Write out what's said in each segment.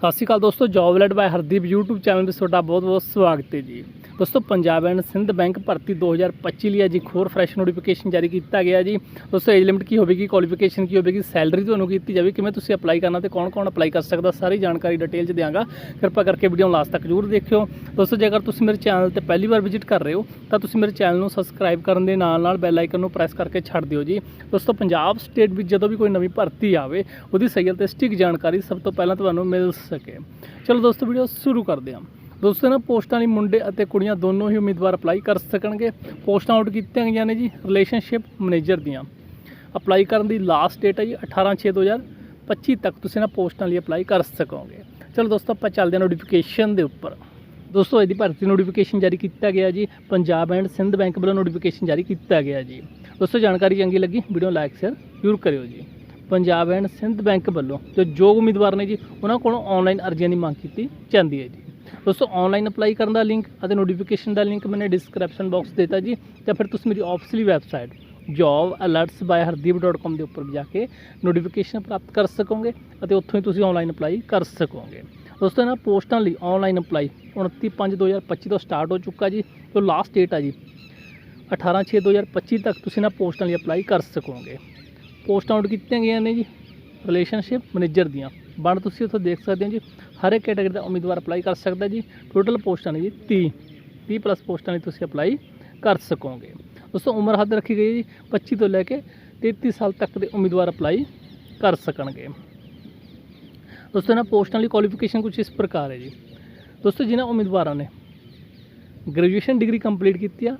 ਸਤਿ ਸ਼੍ਰੀ ਅਕਾਲ ਦੋਸਤੋ, job lad by Hardeep YouTube channel ਵਿੱਚ ਤੁਹਾਡਾ ਬਹੁਤ-ਬਹੁਤ ਸਵਾਗਤ ਹੈ ਜੀ। ਦੋਸਤੋ, ਪੰਜਾਬ ਐਂਡ ਸਿੰਧ ਬੈਂਕ ਭਰਤੀ 2025 ਲਈ ਅੱਜ ਇੱਕ ਹੋਰ ਫਰੈਸ਼ ਨੋਟੀਫਿਕੇਸ਼ਨ ਜਾਰੀ ਕੀਤਾ ਗਿਆ ਜੀ। ਦੋਸਤੋ ਏਜ ਲਿਮਿਟ ਕੀ ਹੋਵੇਗੀ? ਕੁਆਲੀਫਿਕੇਸ਼ਨ ਕੀ ਹੋਵੇਗੀ? ਸੈਲਰੀ ਤੁਹਾਨੂੰ ਕੀਤੀ ਜਾਵੇ ਕਿਵੇਂ ਤੁਸੀਂ ਅਪਲਾਈ ਕਰਨਾ ਤੇ ਕੌਣ-ਕੌਣ ਅਪਲਾਈ ਕਰ ਸਕਦਾ? ਸਾਰੀ ਜਾਣਕਾਰੀ ਡਿਟੇਲ ਚ ਦਿਆਂਗਾ। ਕਿਰਪਾ ਕਰਕੇ ਵੀਡੀਓ ਨੂੰ ਲਾਸਟ ਤੱਕ ਜ਼ਰੂਰ ਦੇਖਿਓ। ਦੋਸਤੋ, ਜੇਕਰ ਤੁਸੀਂ ਮੇਰੇ ਚੈਨਲ ਤੇ ਪਹਿਲੀ ਵਾਰ ਵਿਜ਼ਿਟ ਕਰ ਰਹੇ ਹੋ, ਤਾਂ ਤੁਸੀਂ ਮੇਰੇ ਚੈਨਲ ਨੂੰ ਸਬਸਕ੍ਰਾਈਬ ਕਰਨ ਦੇ ਨਾਲ-ਨਾਲ ਬੈਲ ਆਈਕਨ ਨੂੰ ਪ੍ਰੈਸ ਕਰਕੇ ਛੱਡ ਦਿਓ ਜੀ। ਦੋਸਤੋ, ਪੰਜਾਬ ਸਟੇਟ ਵਿੱਚ ਜਦੋਂ ਵੀ ਕੋਈ ਨਵੀਂ ਭਰਤੀ ਆਵੇ, ਉਹਦੀ ਸਹੀ ਅਤੇ ਸਟਿਕ ਜਾਣਕਾਰੀ ਸਭ ਤੋਂ ਪਹਿਲਾਂ ਤੁਹਾਨੂੰ ਮਿਲ ਸਕੇ। ਚਲੋ ਦੋਸਤੋ ਵੀਡੀਓ ਸ਼ੁਰੂ ਕਰਦੇ ਹਾਂ। ਦੋਸਤੋ ਨਾ, ਪੋਸਟਾਂ ਲਈ ਮੁੰਡੇ ਅਤੇ ਕੁੜੀਆਂ ਦੋਨੋਂ ਹੀ ਉਮੀਦਵਾਰ ਅਪਲਾਈ ਕਰ ਸਕਣਗੇ। ਪੋਸਟਾਂ ਆਊਟ ਕੀਤੀਆਂ ਗਈਆਂ ਨੇ ਜੀ ਰਿਲੇਸ਼ਨਸ਼ਿਪ ਮੈਨੇਜਰ ਦੀਆਂ। ਅਪਲਾਈ ਕਰਨ ਦੀ ਲਾਸਟ ਡੇਟ ਹੈ ਜੀ 18/6/2025 ਤੱਕ ਤੁਸੀਂ ਨਾ ਪੋਸਟਾਂ ਲਈ ਅਪਲਾਈ ਕਰ ਸਕੋਗੇ। ਚਲੋ ਦੋਸਤੋ, ਆਪਾਂ ਚੱਲਦੇ ਹਾਂ ਨੋਟੀਫਿਕੇਸ਼ਨ ਦੇ ਉੱਪਰ। ਦੋਸਤੋ, ਇਹਦੀ ਭਰਤੀ ਨੋਟੀਫਿਕੇਸ਼ਨ ਜਾਰੀ ਕੀਤਾ ਗਿਆ ਜੀ। ਪੰਜਾਬ ਐਂਡ ਸਿੰਧ ਬੈਂਕ ਵੱਲੋਂ ਨੋਟੀਫਿਕੇਸ਼ਨ ਜਾਰੀ ਕੀਤਾ ਗਿਆ ਜੀ। ਦੋਸਤੋ, ਜਾਣਕਾਰੀ ਚੰਗੀ ਲੱਗੀ ਵੀਡੀਓ ਲਾਈਕ ਸ਼ੇਅਰ ਜ਼ਰੂਰ ਕਰਿਓ ਜੀ। ਪੰਜਾਬ ਐਂਡ ਸਿੰਧ ਬੈਂਕ ਵੱਲੋਂ ਜੋ ਯੋਗ ਉਮੀਦਵਾਰ ਨੇ ਜੀ, ਉਹਨਾਂ ਕੋਲੋਂ ਆਨਲਾਈਨ ਅਰਜ਼ੀਆਂ ਦੀ ਮੰਗ ਕੀਤੀ ਜਾਂਦੀ ਹੈ ਜੀ। ਦੋਸਤੋ ਆਨਲਾਈਨ ਅਪਲਾਈ ਕਰਨ ਦਾ ਲਿੰਕ ਅਤੇ ਨੋਟੀਫਿਕੇਸ਼ਨ ਦਾ ਲਿੰਕ ਮੈਨੇ ਡਿਸਕ੍ਰਿਪਸ਼ਨ ਬਾਕਸ ਦਿੱਤਾ ਜੀ। ਜਾਂ ਫਿਰ ਤੁਸੀਂ ਮੇਰੀ ਆਫੀਸ਼ੀਅਲੀ ਵੈਬਸਾਈਟ jobalerts.hardeep.com ਦੇ ਉੱਪਰ ਜਾ ਕੇ ਨੋਟੀਫਿਕੇਸ਼ਨ ਪ੍ਰਾਪਤ ਕਰ ਸਕੋਗੇ ਅਤੇ ਉੱਥੋਂ ਹੀ ਤੁਸੀਂ ਆਨਲਾਈਨ ਅਪਲਾਈ ਕਰ ਸਕੋਗੇ। ਦੋਸਤੋ, ਇਹਨਾਂ ਪੋਸਟਾਂ ਲਈ ਆਨਲਾਈਨ ਅਪਲਾਈ 29/5/2025 ਤੋਂ ਸਟਾਰਟ ਹੋ ਚੁੱਕਾ ਜੀ। ਜੋ ਲਾਸਟ ਡੇਟ ਆ ਜੀ 18/6/2025 ਤੱਕ ਤੁਸੀਂ ਇਹਨਾਂ ਪੋਸਟਾਂ ਲਈ ਅਪਲਾਈ ਕਰ ਸਕੋਗੇ। ਪੋਸਟਾਂ ਆਊਟ ਕੀਤੀਆਂ ਗਈਆਂ ਨੇ ਜੀ ਰਿਲੇਸ਼ਨਸ਼ਿਪ ਮੈਨੇਜਰ ਦੀਆਂ। ਬਣ ਤੁਸੀਂ ਉੱਥੋਂ ਦੇਖ ਸਕਦੇ ਹੋ ਜੀ। ਹਰ ਇੱਕ ਕੈਟਾਗਰੀ ਦਾ ਉਮੀਦਵਾਰ ਅਪਲਾਈ ਕਰ ਸਕਦਾ ਜੀ। ਟੋਟਲ ਪੋਸਟਾਂ ਨੇ ਜੀ 30 30 ਪਲੱਸ ਪੋਸਟਾਂ ਲਈ ਤੁਸੀਂ ਅਪਲਾਈ ਕਰ ਸਕੋਗੇ। ਦੋਸਤੋ, ਉਮਰ ਹੱਦ ਰੱਖੀ ਗਈ ਹੈ ਜੀ 25 ਤੋਂ ਲੈ ਕੇ 33 ਸਾਲ ਤੱਕ ਦੇ ਉਮੀਦਵਾਰ ਅਪਲਾਈ ਕਰ ਸਕਣਗੇ। ਦੋਸਤੋ, ਇਹਨਾਂ ਪੋਸਟਾਂ ਲਈ ਕੁਆਲੀਫਿਕੇਸ਼ਨ ਕੁਝ ਇਸ ਪ੍ਰਕਾਰ ਹੈ ਜੀ। ਦੋਸਤੋ, ਜਿਨ੍ਹਾਂ ਉਮੀਦਵਾਰਾਂ ਨੇ ਗ੍ਰੈਜੂਏਸ਼ਨ ਡਿਗਰੀ ਕੰਪਲੀਟ ਕੀਤੀ ਆ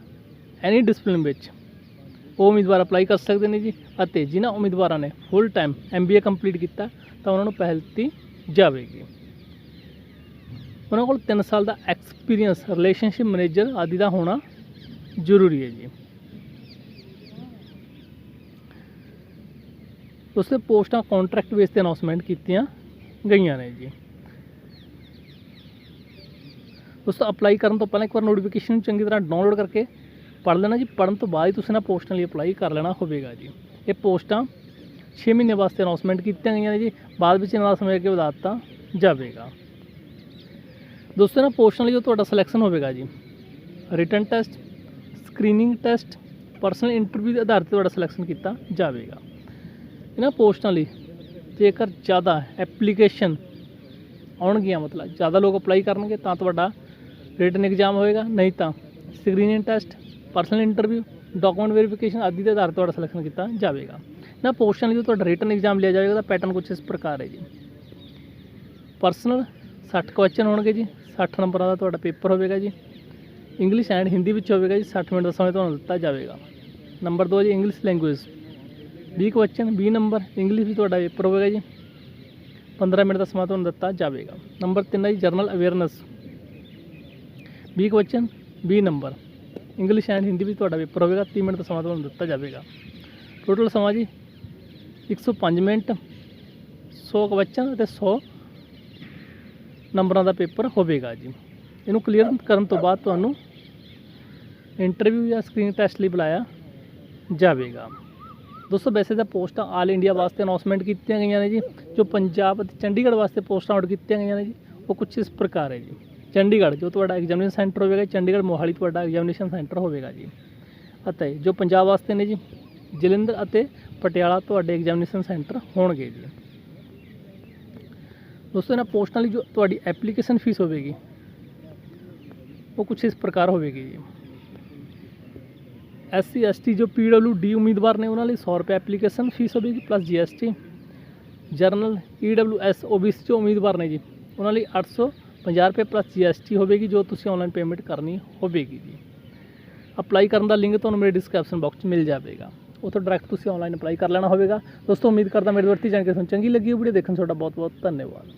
ਐਨੀ ਡਿਸਪਲਿਨ ਵਿੱਚ ਉਹ ਉਮੀਦਵਾਰ ਅਪਲਾਈ ਕਰ ਸਕਦੇ ਨੇ ਜੀ ਅਤੇ ਜਿਨ੍ਹਾਂ ਉਮੀਦਵਾਰਾਂ ਨੇ ਫੁੱਲ ਟਾਈਮ ਐਮਬੀਏ ਕੰਪਲੀਟ ਕੀਤਾ, ਤਾਂ ਉਹਨਾਂ ਨੂੰ ਪਹਿਲ ਦਿੱਤੀ ਜਾਵੇਗੀ। ਉਹਨਾਂ ਕੋਲ 3 ਸਾਲ ਦਾ ਐਕਸਪੀਰੀਅੰਸ ਰਿਲੇਸ਼ਨਸ਼ਿਪ ਮੈਨੇਜਰ ਆਦਿ ਦਾ ਹੋਣਾ ਜ਼ਰੂਰੀ ਹੈ ਜੀ। ਉਸਦੇ ਪੋਸਟਾਂ ਕੰਟਰੈਕਟ ਬੇਸ ਤੇ ਅਨਾਉਂਸਮੈਂਟ ਕੀਤੀਆਂ ਗਈਆਂ ਨੇ ਜੀ। ਉਸ ਤੋਂ ਅਪਲਾਈ ਕਰਨ ਤੋਂ ਪਹਿਲਾਂ ਇੱਕ ਵਾਰ ਨੋਟੀਫਿਕੇਸ਼ਨ ਨੂੰ ਚੰਗੀ ਤਰ੍ਹਾਂ ਡਾਊਨਲੋਡ ਕਰਕੇ ਪੜ੍ਹ ਲੈਣਾ ਜੀ। ਪੜ੍ਹਨ ਤੋਂ ਬਾਅਦ ਹੀ ਤੁਸੀਂ ਨਾ ਪੋਸਟਾਂ ਲਈ ਅਪਲਾਈ ਕਰ ਲੈਣਾ ਹੋਵੇਗਾ ਜੀ। ਇਹ ਪੋਸਟਾਂ 6 ਮਹੀਨੇ ਵਾਸਤੇ ਅਨਾਉਂਸਮੈਂਟ ਕੀਤੀਆਂ ਗਈਆਂ ਨੇ ਜੀ। ਬਾਅਦ ਵਿੱਚ ਇਹਨਾਂ ਦਾ ਸਮੇਂ ਅੱਗੇ ਵਧਾ ਦਿੱਤਾ ਜਾਵੇਗਾ। ਦੋਸਤੋ, ਨਾ ਪੋਸਟਾਂ ਲਈ ਜੋ ਤੁਹਾਡਾ ਸਿਲੈਕਸ਼ਨ ਹੋਵੇਗਾ ਜੀ। Written test screening test personal interview ਦੇ ਆਧਾਰ ਤੇ ਤੁਹਾਡਾ ਸਿਲੈਕਸ਼ਨ ਕੀਤਾ ਜਾਵੇਗਾ। ਇਹਨਾਂ ਪੋਸਟਾਂ ਲਈ ਜੇਕਰ ਜ਼ਿਆਦਾ ਐਪਲੀਕੇਸ਼ਨ ਆਉਣਗੀਆਂ, ਮਤਲਬ ਜ਼ਿਆਦਾ ਲੋਕ ਅਪਲਾਈ ਕਰਨਗੇ, ਤਾਂ ਤੁਹਾਡਾ ਰਿਟਨ ਐਗਜ਼ਾਮ ਹੋਏਗਾ। ਨਹੀਂ ਤਾਂ screening test personal interview document verification ਆਦਿ ਦੇ ਆਧਾਰ ਤੇ ਤੁਹਾਡਾ ਸਿਲੈਕਸ਼ਨ ਕੀਤਾ ਜਾਵੇਗਾ। ਨਾ ਪੋਸਟਾਂ ਲਈ ਜੋ ਤੁਹਾਡਾ ਰਿਟਨ ਐਗਜ਼ਾਮ ਲਿਆ ਜਾਵੇਗਾ, ਤਾਂ ਪੈਟਰਨ ਕੁਝ ਇਸ ਪ੍ਰਕਾਰ ਹੈ ਜੀ। ਪਰਸਨਲ 60 ਕੁਐਸਚਨ ਹੋਣਗੇ ਜੀ। 60 ਨੰਬਰਾਂ ਦਾ ਤੁਹਾਡਾ ਪੇਪਰ ਹੋਵੇਗਾ ਜੀ। ਇੰਗਲਿਸ਼ ਐਂਡ ਹਿੰਦੀ ਵਿੱਚ ਹੋਵੇਗਾ ਜੀ 60 ਮਿੰਟ ਦਾ ਸਮਾਂ ਤੁਹਾਨੂੰ ਦਿੱਤਾ ਜਾਵੇਗਾ। ਨੰਬਰ 2 ਜੀ English language 20 question 20 number English ਵੀ ਤੁਹਾਡਾ ਪੇਪਰ ਹੋਵੇਗਾ ਜੀ। 15 ਮਿੰਟ ਦਾ ਸਮਾਂ ਤੁਹਾਨੂੰ ਦਿੱਤਾ ਜਾਵੇਗਾ। ਨੰਬਰ 3 ਹੈ ਜੀ general awareness 20 question 20 number English and Hindi ਵਿੱਚ ਤੁਹਾਡਾ ਪੇਪਰ ਹੋਵੇਗਾ 30 ਮਿੰਟ ਦਾ ਸਮਾਂ ਤੁਹਾਨੂੰ ਦਿੱਤਾ ਜਾਵੇਗਾ। ਟੋਟਲ ਸਮਾਂ ਜੀ 105 ਮਿੰਟ 100 ਕੁਐਸਚਨ ਅਤੇ 100 ਨੰਬਰਾਂ ਦਾ ਪੇਪਰ ਹੋਵੇਗਾ ਜੀ। ਇਹਨੂੰ ਕਲੀਅਰ ਕਰਨ ਤੋਂ ਬਾਅਦ ਤੁਹਾਨੂੰ ਇੰਟਰਵਿਊ ਜਾਂ ਸਕਰੀਨ ਟੈਸਟ ਲਈ ਬੁਲਾਇਆ ਜਾਵੇਗਾ। ਦੋਸਤੋ, ਵੈਸੇ ਤਾਂ ਪੋਸਟਾਂ ਆਲ ਇੰਡੀਆ ਵਾਸਤੇ ਅਨਾਉਂਸਮੈਂਟ ਕੀਤੀਆਂ ਗਈਆਂ ਨੇ ਜੀ। ਜੋ ਪੰਜਾਬ ਅਤੇ ਚੰਡੀਗੜ੍ਹ ਵਾਸਤੇ ਪੋਸਟਾਂ ਆਊਟ ਕੀਤੀਆਂ ਗਈਆਂ ਨੇ ਜੀ, ਉਹ ਕੁਝ ਇਸ ਪ੍ਰਕਾਰ ਹੈ ਜੀ। ਚੰਡੀਗੜ੍ਹ, ਜੋ ਤੁਹਾਡਾ ਐਗਜ਼ਾਮੀਨੇਸ਼ਨ ਸੈਂਟਰ ਹੋਵੇਗਾ ਚੰਡੀਗੜ੍ਹ ਮੋਹਾਲੀ ਤੁਹਾਡਾ ਐਗਜ਼ਾਮੀਨੇਸ਼ਨ ਸੈਂਟਰ ਹੋਵੇਗਾ ਜੀ। ਅਤੇ ਜੋ ਪੰਜਾਬ ਵਾਸਤੇ ਨੇ ਜੀ, ਜਲੰਧਰ ਅਤੇ ਪਟਿਆਲਾ ਤੁਹਾਡੇ ਐਗਜ਼ਾਮੀਨੇਸ਼ਨ ਸੈਂਟਰ ਹੋਣਗੇ ਜੀ। ਦੋਸਤੋ ਇਹਨਾਂ ਪੋਸਟਾਂ ਲਈ ਜੋ ਤੁਹਾਡੀ ਐਪਲੀਕੇਸ਼ਨ ਫੀਸ ਹੋਵੇਗੀ, ਉਹ ਕੁਝ ਇਸ ਪ੍ਰਕਾਰ ਹੋਵੇਗੀ ਜੀ। ਐਸ ਸੀ, ਐਸ ਟੀ ਜੋ ਪੀ ਡਬਲਿਊ ਡੀ ਉਮੀਦਵਾਰ ਨੇ ਉਹਨਾਂ ਲਈ 100 ਰੁਪਏ ਐਪਲੀਕੇਸ਼ਨ ਫੀਸ ਹੋਵੇਗੀ, plus G S T general E W S O B C ਜੋ ਉਮੀਦਵਾਰ ਨੇ ਜੀ, ਉਹਨਾਂ ਲਈ 850 ਰੁਪਏ ਪਲੱਸ ਜੀ ਐਸ ਟੀ ਹੋਵੇਗੀ, ਜੋ ਤੁਸੀਂ ਆਨਲਾਈਨ ਪੇਮੈਂਟ ਕਰਨੀ ਹੋਵੇਗੀ ਜੀ। ਅਪਲਾਈ ਕਰਨ ਦਾ ਲਿੰਕ ਤੁਹਾਨੂੰ ਮੇਰੇ ਡਿਸਕ੍ਰਿਪਸ਼ਨ ਬਾਕਸ 'ਚ ਮਿਲ ਜਾਵੇਗਾ। ਉੱਥੋਂ ਡਾਇਰੈਕਟ ਤੁਸੀਂ ਆਨਲਾਈਨ ਅਪਲਾਈ ਕਰ ਲੈਣਾ ਹੋਵੇਗਾ। ਦੋਸਤੋ, ਉਮੀਦ ਕਰਦਾ ਮੇਰੇ ਵਰਤੀ ਜਾਣਕਾਰੀ ਤੁਹਾਨੂੰ ਚੰਗੀ ਲੱਗੀ ਹੋਵੇ ਵੀਡੀਓ। ਦੇਖਣ 'ਚ ਤੁਹਾਡਾ ਬਹੁਤ ਬਹੁਤ ਧੰਨਵਾਦ।